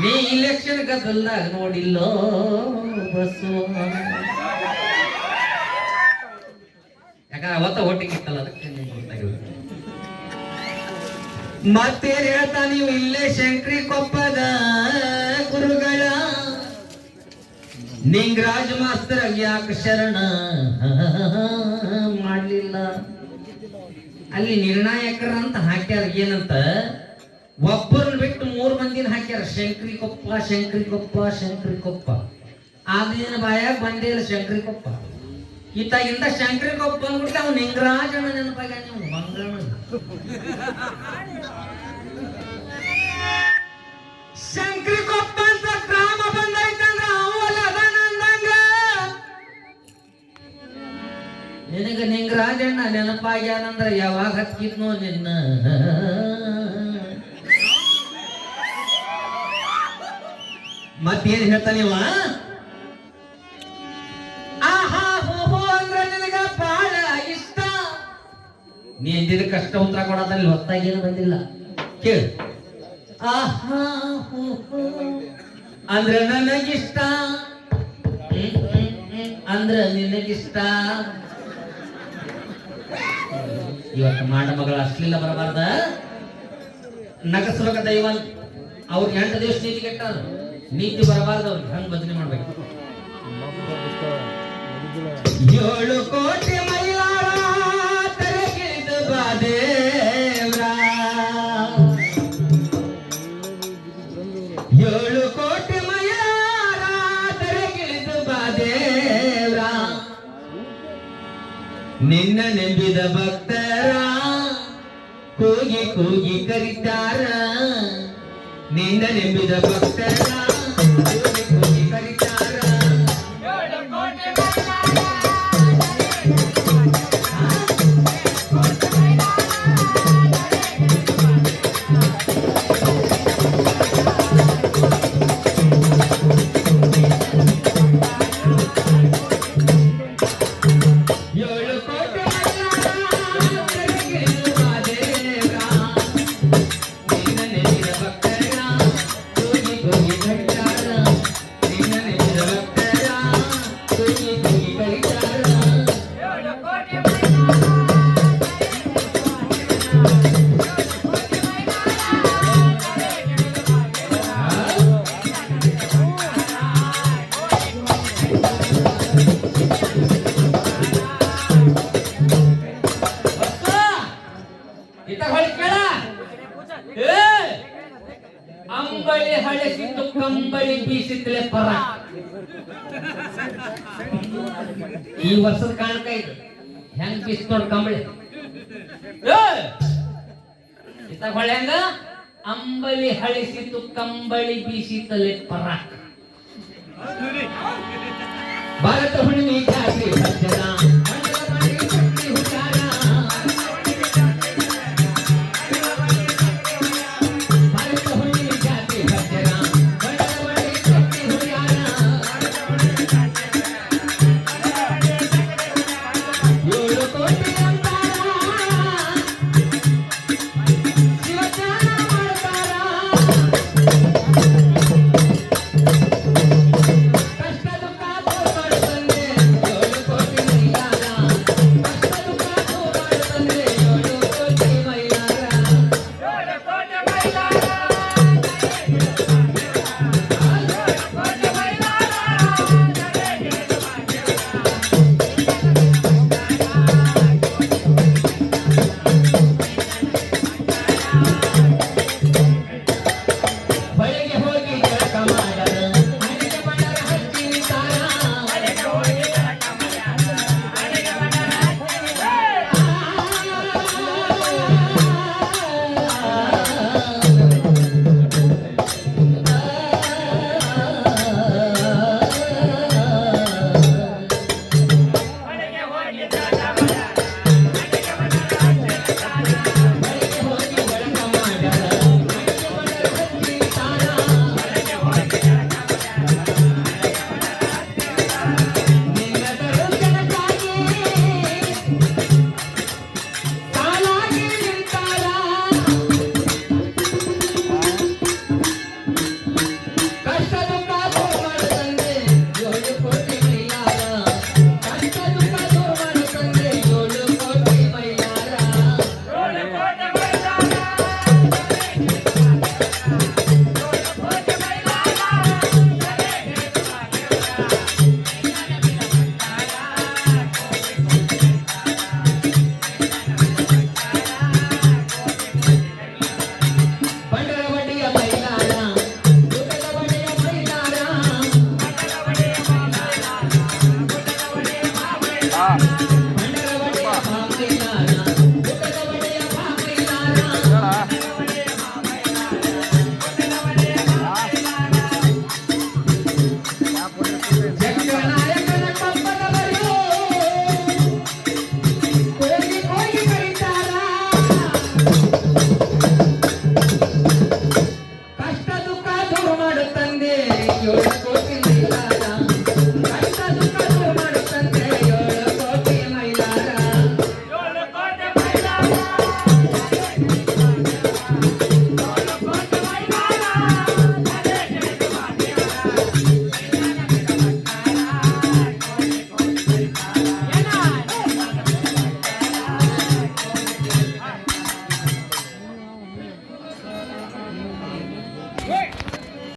ನೀ election ಗದ್ದಲ್ದಾಗ ನೋಡಿಲ್ಲೋ bus ಯಾಕಂದ್ರೆ ಅವತ್ತ ಓಟಿಂಗ್ ಇತ್ತಲ್ಲ, ಅದಕ್ಕೆ ಮತ್ತೇನ್ ಹೇಳ್ತಾ ನೀವು ಇಲ್ಲೇ ಶಂಕ್ರಿ ಕೊಪ್ಪದ ಗುರುಗಳ? ನಿಂಗರಾಜ್ ಮಾಸ್ತರ್ ಯಾಕೆ ಶರಣ? ಮಾಡ್ಲಿಲ್ಲ. ಅಲ್ಲಿ ನಿರ್ಣಾಯಕರ ಅಂತ ಹಾಕ್ಯಾರ ಏನಂತ? ಒಬ್ಬರನ್ನ ಬಿಟ್ಟು ಮೂರು ಮಂದಿನ ಹಾಕ್ಯಾರ. ಶಂಕ್ರಿ ಕೊಪ್ಪ ಶಂಕ್ರಿ ಕೊಪ್ಪ ಶಂಕ್ರಿ ಕೊಪ್ಪ. ಆದಿನ ಬಾಯಾಗ ಬಂದೇ ಇಲ್ಲ ಶಂಕ್ರಿ ಕೊಪ್ಪ. ಈತಾಗಿಂದ ಶಂಕ್ರಿ ಕೊಪ್ಪ ಅಂದ್ಬಿಟ್ಟು ಅವ್ನು ನಿಂಗರಾಜನ ನೆನಪಾಗ ನೀವು ಶಂಕ್ರಿ ಕೊಪ್ಪ ಅಂತ ಗ್ರಾಮ ಬಂದೈತಂದ್ರ ಅವಲ್ಲ ಅದಾನಂದಂಗ ನಿನಗ ನಿಂಗರಾಜಣ್ಣ ನೆನಪಾಗ್ಯಾನಂದ್ರ ಯಾವಾಗ ಹತ್ತಿದ್ನೋ ನಿನ್ನ. ಮತ್ತೇನ್ ಹೇಳ್ತಾನಿವ? ಆಹಾ, ಹೋ ಅಂದ್ರೆ ನಿನಗ ಬಾಳ ಇಷ್ಟ. ನೀ ಎಂದಿದ ಕಷ್ಟ ಉತ್ತರ ಕೊಡೋದ್ರಲ್ಲಿ ಹೊತ್ತಾಗಿ ಏನು ಬಂದಿಲ್ಲ. ಕೇಳು. ಆಹಾ, ಹೋ ಅಂದ್ರೆ ನನಗಿಷ್ಟ. ಅಂದ್ರೆ ನಿನಗಿಷ್ಟ. ಇವತ್ತು ಮಾಡ ಮಗಳ ಅಶ್ಲೀಲ ಬರಬಾರ್ದ. ನಗಸ್ಬೇಕ ದೈವ ಅವ್ರು ಎಂಟು ದಿವಸ ನೀತಿ ಕೆಟ್ಟ ನೀತಿ ಬರಬಾರ್ದು ಅವ್ರಿಗೆ. ಹಂಗ್ ಬದಲಿ ಮಾಡ್ಬೇಕು. ಏಳು ಕೋಟಿ ಮೈಲಾರ ಬಾದೇ ನಿನ್ನ ನೆಂಬಿದ ಭಕ್ತರ ಕೂಗಿ ಕೂಗಿ ಕರಿತಾರ. ನಿನ್ನ ನೆಂಬಿದ ಭಕ್ತರ ಕಂಬಳಿ ಬೀಸಿದ್ಲೆ ಪರ ಈ ವರ್ಷದ ಕಾಣಕ ಇದು. ಹೆಂಗ್ ಬೀಸ್ ನೋಡ್ ಕಂಬಳಿ? ಏ, ಇತ್ತ ಹೊಳೆ ಹಂಗ? ಅಂಬಳಿ ಹಳಿಸಿದ್ದು ಕಂಬಳಿ ಬೀಸಿತಲೆ ಪರ ಭಾರತ ಹುಣ್ಣಿಮೆ ಜಾತ್ರೆ. ಏಳು ಕೋಟಿ